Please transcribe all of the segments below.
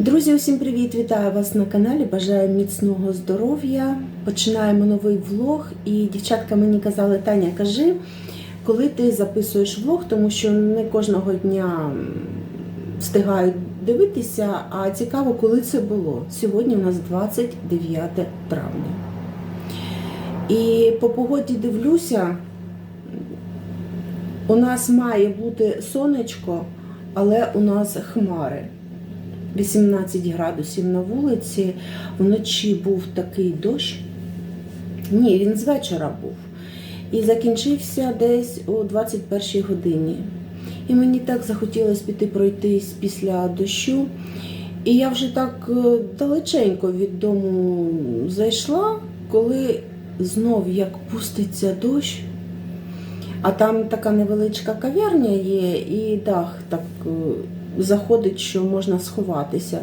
Друзі, усім привіт! Вітаю вас на каналі. Бажаю міцного здоров'я. Починаємо новий влог. І дівчатка мені казали, Таня, кажи, коли ти записуєш влог, тому що не кожного дня встигають дивитися, а цікаво, коли це було. Сьогодні у нас 29 травня. І по погоді дивлюся, у нас має бути сонечко, але у нас хмари. 18 градусів на вулиці. Вночі був такий дощ. Ні, він з вечора був. І закінчився десь о 21 годині. І мені так захотілося піти пройтись після дощу. І я вже так е, далеченько від дому зайшла, коли знов як пуститься дощ. А там така невеличка кав'ярня є, і дах так е, заходить, що можна сховатися.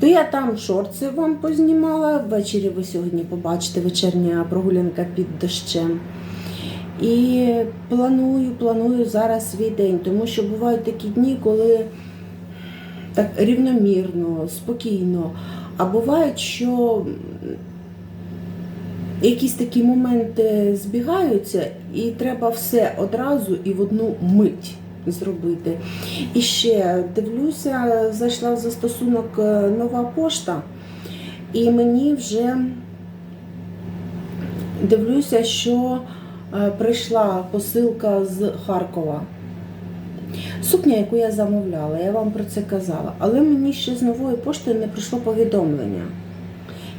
То я там шорти вам познімала. Ввечері ви сьогодні побачите вечірня прогулянка під дощем. І планую, планую зараз свій день, тому що бувають такі дні, коли так рівномірно, спокійно. А бувають, що якісь такі моменти збігаються, і треба все одразу і в одну мить зробити. І ще дивлюся, зайшла в застосунок е, нова пошта, і мені вже дивлюся, що е, прийшла посилка з Харкова. Сукня, яку я замовляла, я вам про це казала. Але мені ще з нової пошти не прийшло повідомлення.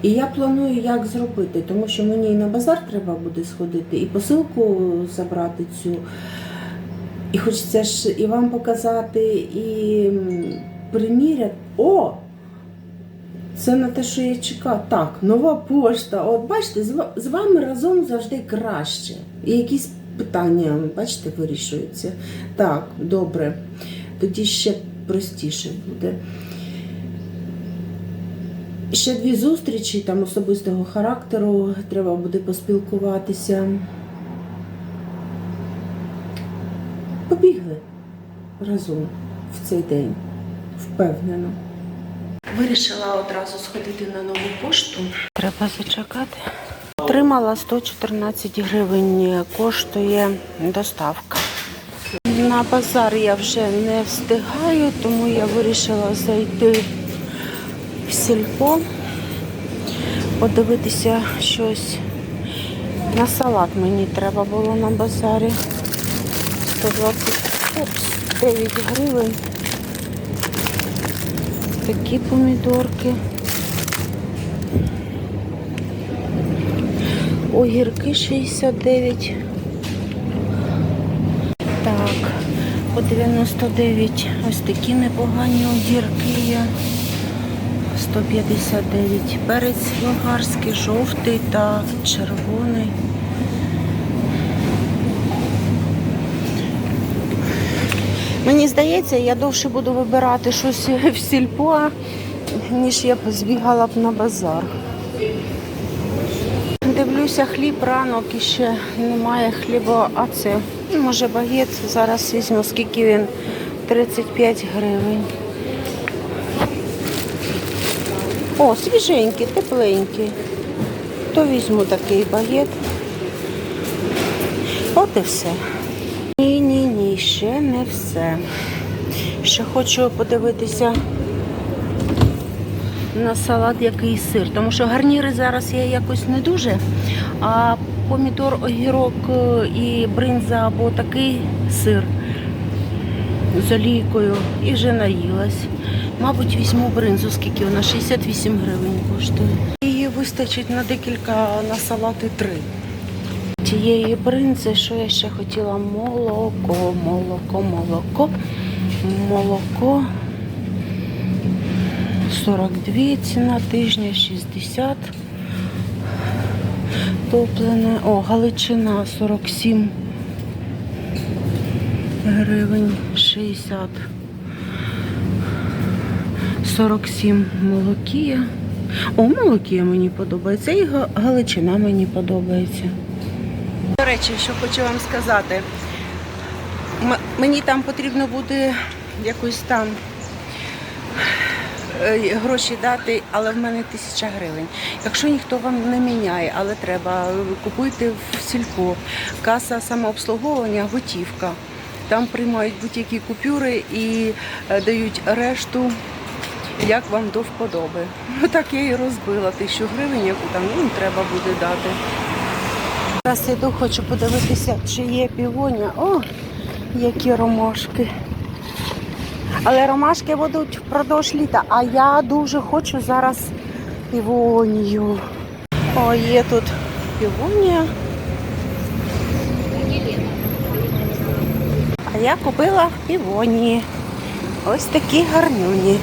І я планую, як зробити, тому що мені і на базар треба буде сходити, і посилку забрати цю. І хочеться ж і вам показати, і приміряти. О! Це на те, що я чекаю. Так, нова пошта. От бачите, з вами разом завжди краще. І якісь питання, бачите, вирішуються. Так, добре. Тоді ще простіше буде. Ще дві зустрічі там особистого характеру, треба буде поспілкуватися. Побігли разом в цей день, впевнено. Вирішила одразу сходити на нову пошту. Треба зачекати. Отримала 114 гривень, коштує доставка. На базар я вже не встигаю, тому я вирішила зайти в сільпо, подивитися щось. На салат мені треба було на базарі. 129 гривень. Такі помідорки. Огірки 69. Так, по 99 ось такі непогані огірки є. 159. Перець болгарський, жовтий та червоний. Мені здається, я довше буду вибирати щось в сільпо, ніж я б збігала б на базар. Дивлюся, хліб ранок і ще немає хліба, а це ну, може багет. Зараз візьму, скільки він 35 гривень. О, свіженький, тепленький. То візьму такий багет. От і все. Ще не все. Ще хочу подивитися на салат який сир, тому що гарніри зараз я якось не дуже. А помідор, огірок е, і бринза або такий сир з олійкою і вже наїлась. Мабуть, візьму бринзу, скільки вона 68 гривень коштує. Її вистачить на декілька на салати три. Тієї бринзи, що я ще хотіла? Молоко, молоко, молоко, молоко. 42 ціна тижня, 60. Топлене. О, Галичина 47 гривень 60. 47 молокія. О, молокія мені подобається. І Галичина мені подобається. До речі, що хочу вам сказати. Мені там потрібно буде якось там е, гроші дати, але в мене тисяча гривень. Якщо ніхто вам не міняє, але треба, е, купуйте в сільпо. Каса самообслуговування, готівка. Там приймають будь-які купюри і е, дають решту, як вам до вподоби. Ну так я і розбила тисячу гривень, яку там ну, треба буде дати. Зараз іду, хочу подивитися, чи є півоня. О, які ромашки. Але ромашки будуть впродовж літа, а я дуже хочу зараз півонію. О, є тут півонія. А я купила півонії. Ось такі гарнюні.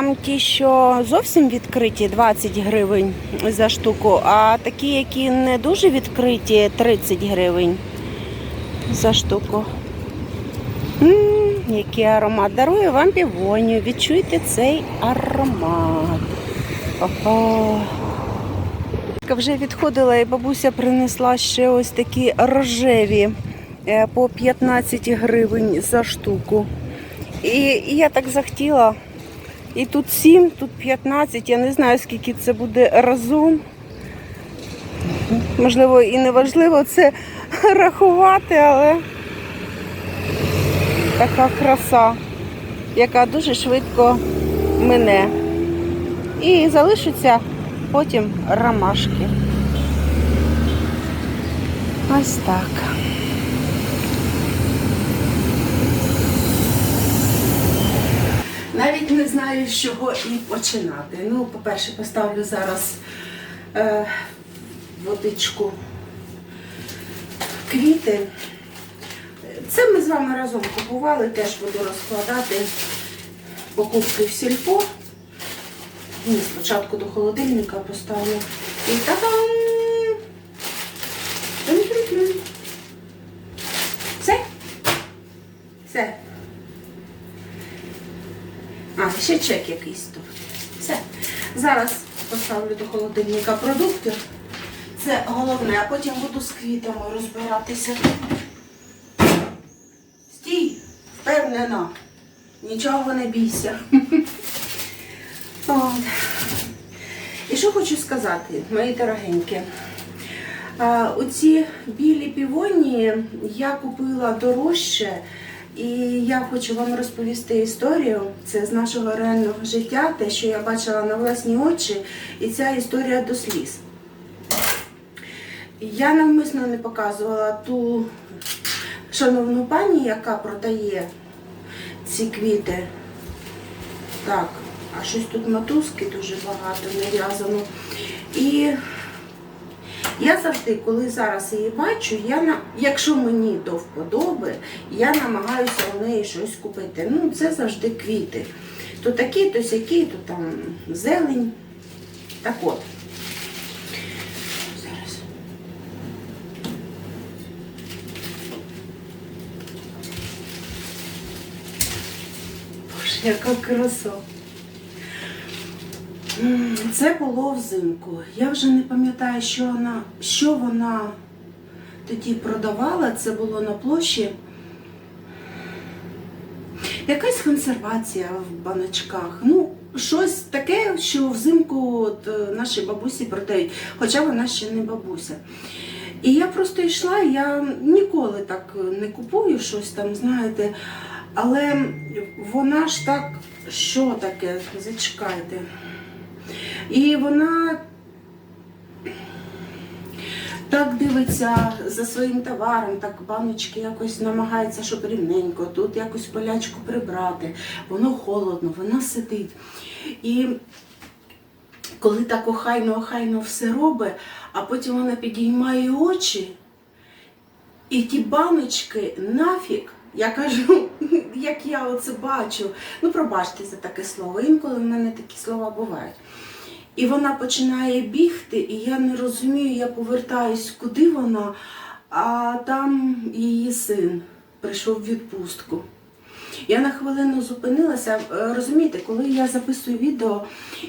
Там ті, що зовсім відкриті, 20 гривень за штуку, а такі, які не дуже відкриті, 30 гривень за штуку. М, який аромат. Дарую вам півонію. Відчуйте цей аромат. Ого. Вже відходила і бабуся принесла ще ось такі рожеві е, по 15 гривень за штуку. І, і я так захотіла. І тут 7, тут 15. Я не знаю, скільки це буде разом. Можливо, і не важливо це рахувати, але така краса, яка дуже швидко мине. І залишаться потім ромашки. Ось так. Навіть не знаю, з чого і починати. Ну, по-перше, поставлю зараз е, водичку квіти. Це ми з вами разом купували, теж буду розкладати покупки в сільпо. Ні, спочатку до холодильника поставлю. І та-дам! Тюм-тюм-тюм. Все? Все. А, ще чек якийсь тут. Все. Зараз поставлю до холодильника продукти. Це головне, а потім буду з квітами розбиратися. Стій, впевнена. Нічого не бійся. І що хочу сказати, мої дорогенькі. Оці білі півонії я купила дорожче, і я хочу вам розповісти історію. Це з нашого реального життя, те, що я бачила на власні очі, і ця історія до сліз. Я навмисно не показувала ту шановну пані, яка продає ці квіти. Так, а щось тут мотузки дуже багато нав'язано. І я завжди, коли зараз її бачу, я на... якщо мені до вподоби, я намагаюся у неї щось купити. Ну, це завжди квіти. То такі, то сякі, то там зелень. Так от. Зараз. Боже, яка краса. Це було взимку. Я вже не пам'ятаю, що вона, що вона тоді продавала. Це було на площі. Якась консервація в баночках. Ну, щось таке, що взимку от, е, наші бабусі продають, хоча вона ще не бабуся. І я просто йшла, я ніколи так не купую щось там, знаєте. Але вона ж так, що таке? Зачекайте. І вона так дивиться за своїм товаром, так баночки якось намагається, щоб рівненько, тут якось полячку прибрати. Воно холодно, вона сидить. І коли так охайно, охайно все робить, а потім вона підіймає очі, і ті баночки нафіг. Я кажу, як я оце бачу. Ну, пробачте за таке слово. Інколи в мене такі слова бувають. І вона починає бігти, і я не розумію, я повертаюсь, куди вона, а там її син прийшов в відпустку. Я на хвилину зупинилася. Е, Розумієте, коли я записую відео,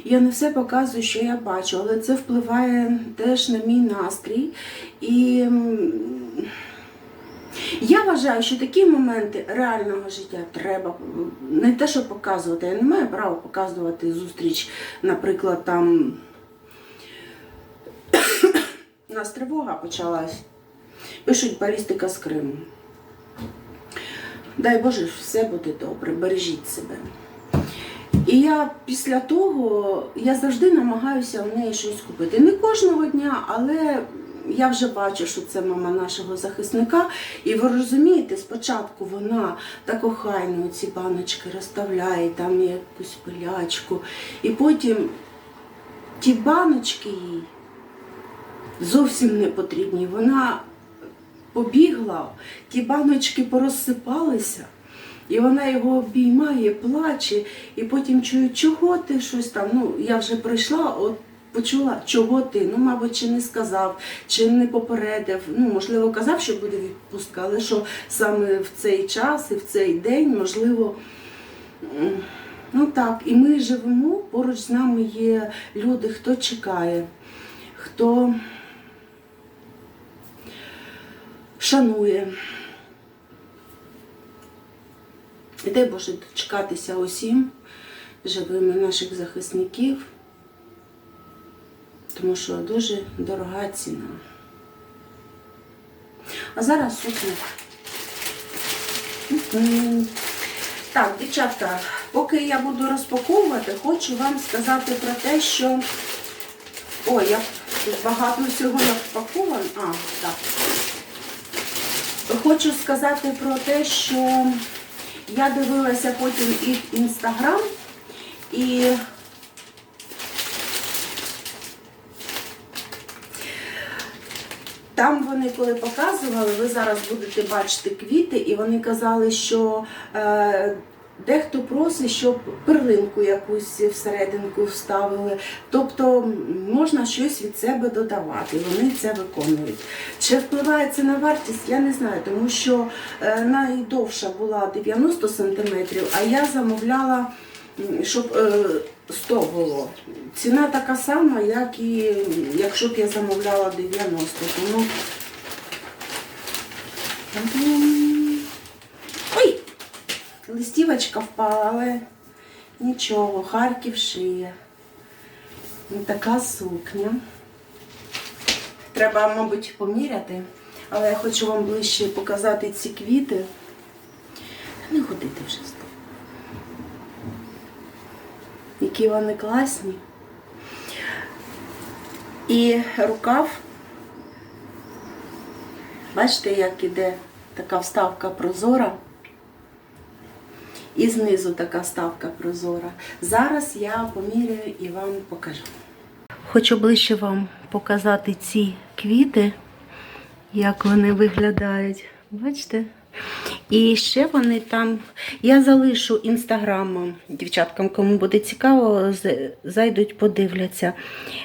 я не все показую, що я бачу, але це впливає теж на мій настрій. І Я вважаю, що такі моменти реального життя треба не те, що показувати. Я не маю права показувати зустріч, наприклад, там у нас тривога почалась. Пишуть балістика з Криму. Дай Боже, все буде добре, бережіть себе. І я після того я завжди намагаюся в неї щось купити. Не кожного дня, але я вже бачу, що це мама нашого захисника. І ви розумієте, спочатку вона так охайно ці баночки розставляє, там якусь пилячку. І потім ті баночки їй зовсім не потрібні. Вона побігла, ті баночки порозсипалися. І вона його обіймає, плаче, і потім чую, чого ти щось там. Ну, я вже прийшла, от почула, чого ти. Ну, мабуть, чи не сказав, чи не попередив. Ну, можливо, казав, що буде відпустка, але що саме в цей час і в цей день, можливо. Ну так, і ми живемо, поруч з нами є люди, хто чекає, хто шанує. І дай Боже дочекатися усім живими наших захисників, тому що дуже дорога ціна. А зараз сукня. Так, дівчатка, поки я буду розпаковувати, хочу вам сказати про те, що. Ой, я тут багато всього розпаковано. А, так. Хочу сказати про те, що я дивилася потім їх інстаграм і там вони коли показували, ви зараз будете бачити квіти, і вони казали, що е, дехто просить, щоб перлинку якусь всерединку вставили. Тобто можна щось від себе додавати, вони це виконують. Чи впливає це на вартість, я не знаю, тому що е, найдовша була 90 см, а я замовляла, щоб е, 100 було. Ціна така сама, як і якщо б я замовляла 90. Тому Ой! Листівочка впала, але нічого, Харків шиє. Ну, Така сукня. Треба, мабуть, поміряти, але я хочу вам ближче показати ці квіти. Не ходити вже з тим. Які вони класні. І рукав, бачите, як іде така вставка прозора. І знизу така вставка прозора. Зараз я поміряю і вам покажу. Хочу ближче вам показати ці квіти, як вони виглядають. Бачите? І ще вони там. Я залишу інстаграмом дівчаткам, кому буде цікаво, зайдуть, подивляться.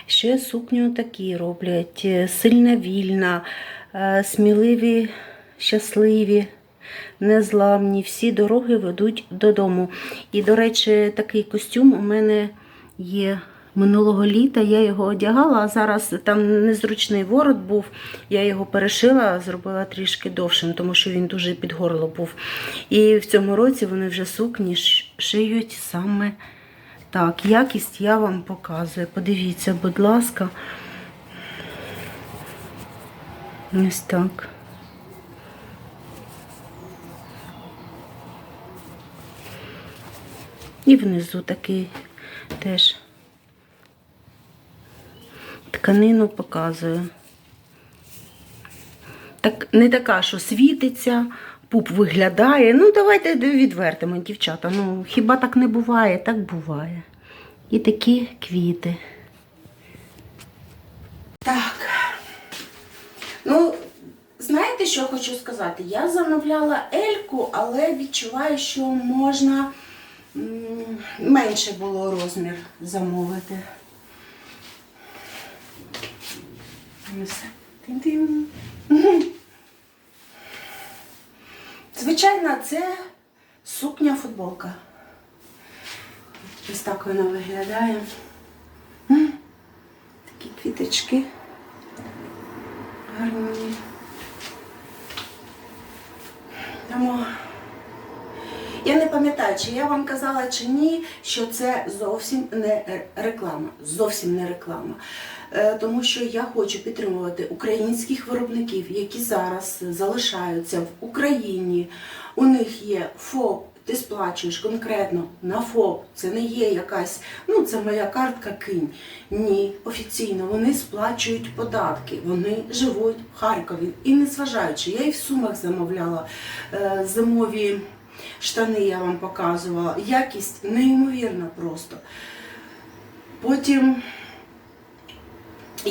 Ще сукню такі роблять: е, сильна вільна, е, сміливі, щасливі, незламні. Всі дороги ведуть додому. І, до речі, такий костюм у мене є. Минулого літа я його одягала, а зараз там незручний ворот був. Я його перешила, зробила трішки довшим, тому що він дуже під горло був. І в цьому році вони вже сукні шиють саме так. Якість я вам показую. Подивіться, будь ласка. Ось так. І внизу такий теж тканину показую. Так, не така, що світиться, пуп виглядає. Ну, давайте відвертимо, дівчата. Ну, хіба так не буває? Так буває. І такі квіти. Так. Ну, знаєте, що хочу сказати? Я замовляла Ельку, але відчуваю, що можна менше було розмір замовити. Тин-тин. Звичайно, це сукня-футболка. Ось так вона виглядає. Такі квіточки. Гарні. Тому я не пам'ятаю, чи я вам казала чи ні, що це зовсім не е, реклама. Зовсім не реклама. Е, Тому що я хочу підтримувати українських виробників, які зараз залишаються в Україні. У них є ФОП. Ти сплачуєш конкретно на ФОП. Це не є якась, ну це моя картка кинь. Ні, офіційно вони сплачують податки, вони живуть в Харкові. І незважаючи, я і в сумах замовляла е, зимові штани, я вам показувала. Якість неймовірна просто. Потім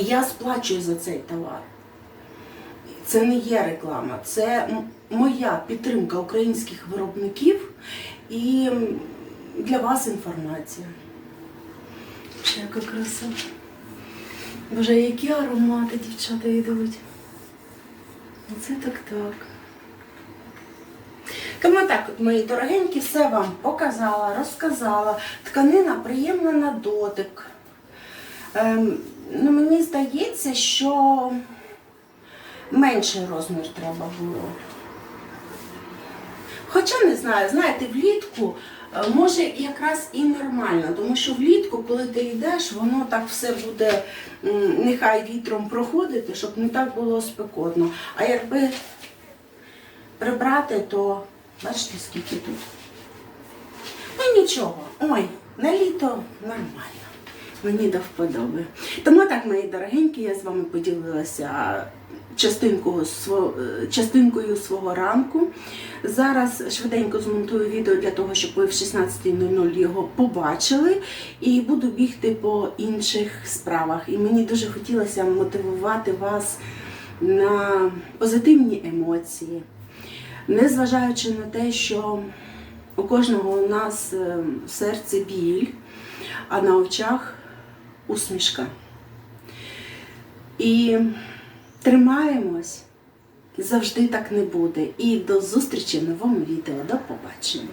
я сплачую за цей товар. Це не є реклама, це моя підтримка українських виробників і для вас інформація. Ще яка краса. Боже, які аромати дівчата йдуть. Оце так так. Тому так, от, мої дорогенькі, все вам показала, розказала. Тканина приємна на дотик. Ем, ну, мені здається, що менший розмір треба було. Хоча не знаю, знаєте, влітку е, може якраз і нормально, тому що влітку, коли ти йдеш, воно так все буде нехай вітром проходити, щоб не так було спекотно. А якби прибрати, то бачите, скільки тут. Ну нічого, ой, на літо нормально. Мені до вподоби. Тому так, мої дорогенькі, я з вами поділилася частинкою, сво- частинкою свого ранку. Зараз швиденько змонтую відео для того, щоб ви в 16.00 його побачили. І буду бігти по інших справах. І мені дуже хотілося мотивувати вас на позитивні емоції, незважаючи на те, що у кожного у нас е, в серці біль, а на очах усмішка. І тримаємось, завжди так не буде. І до зустрічі в новому відео. До побачення.